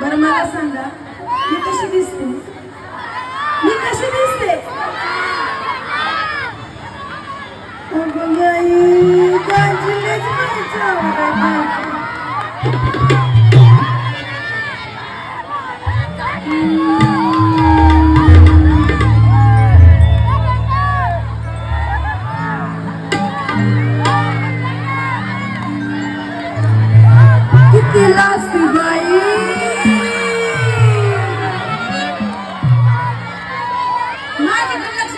बदल मला सांगा मी कशी दिसते? मी कशी दिसते? Thank you. बाई. माझ्याकडे लक्ष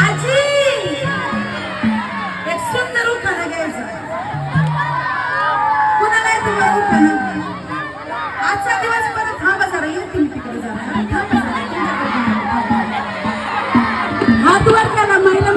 आजी. एक सुंदर घ्यायचा. आजचा दिवस परत थांबा जरा येते मी तिकडे जरा. हात वर महिला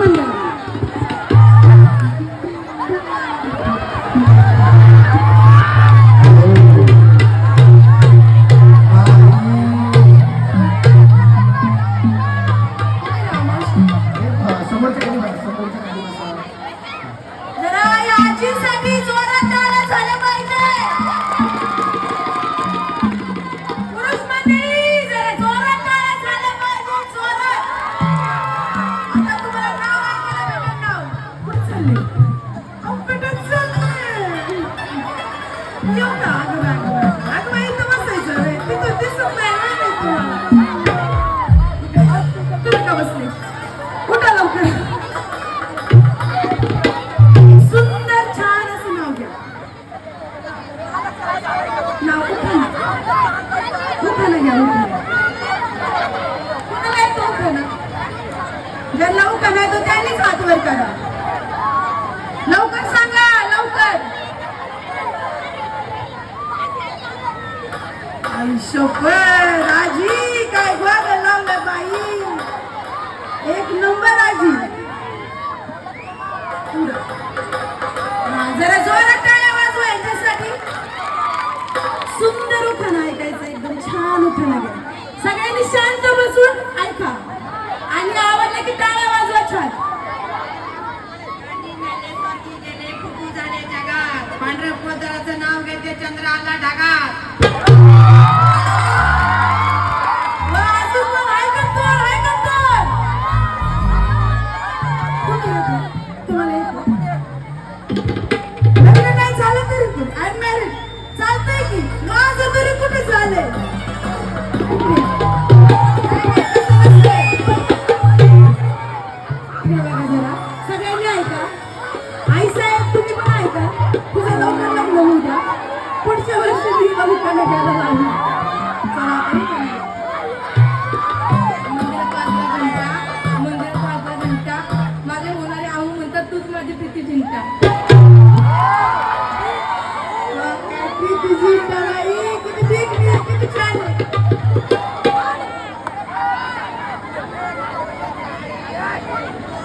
येऊ का अगं बाई, अगं बाई. अगं बाई, इथं बसायचं रे. तिथं दिसत नाही ना रे तुम्हाला. आयुष्यभर आजी काय गोड लावलं बाई. एक नंबर आजी. जरा जोरात टाळ्या वाजवा यांच्यासाठी. सुंदर उखाणा ऐकायचं एकदम छान उखाणा घ्या सगळ्यांनी शांत बसून ऐका. आणि आवडलं की टाळ्या वाजवा छान. पांढऱ्या पोदराचं नाव घेते चंद्र आला ढगात पुढच्या वर्षी मी बघितलं घ्यायला लावू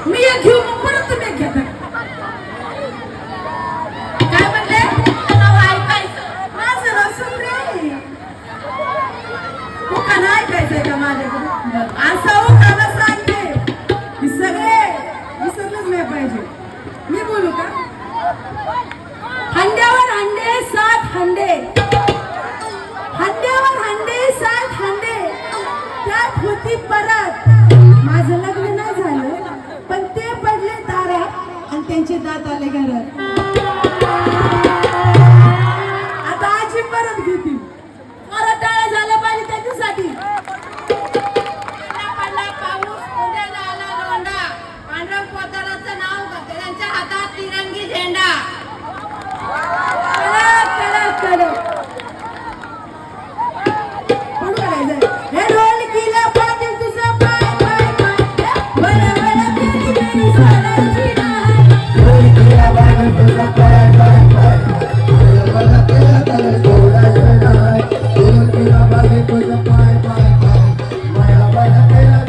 मी एक घेऊ मग परत तुम्ही एक घेता. काय म्हणले? माझं नाव सुंदर आहे. हो ऐकायचंय का माझ्याकडे? असं gotta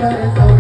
Thank you.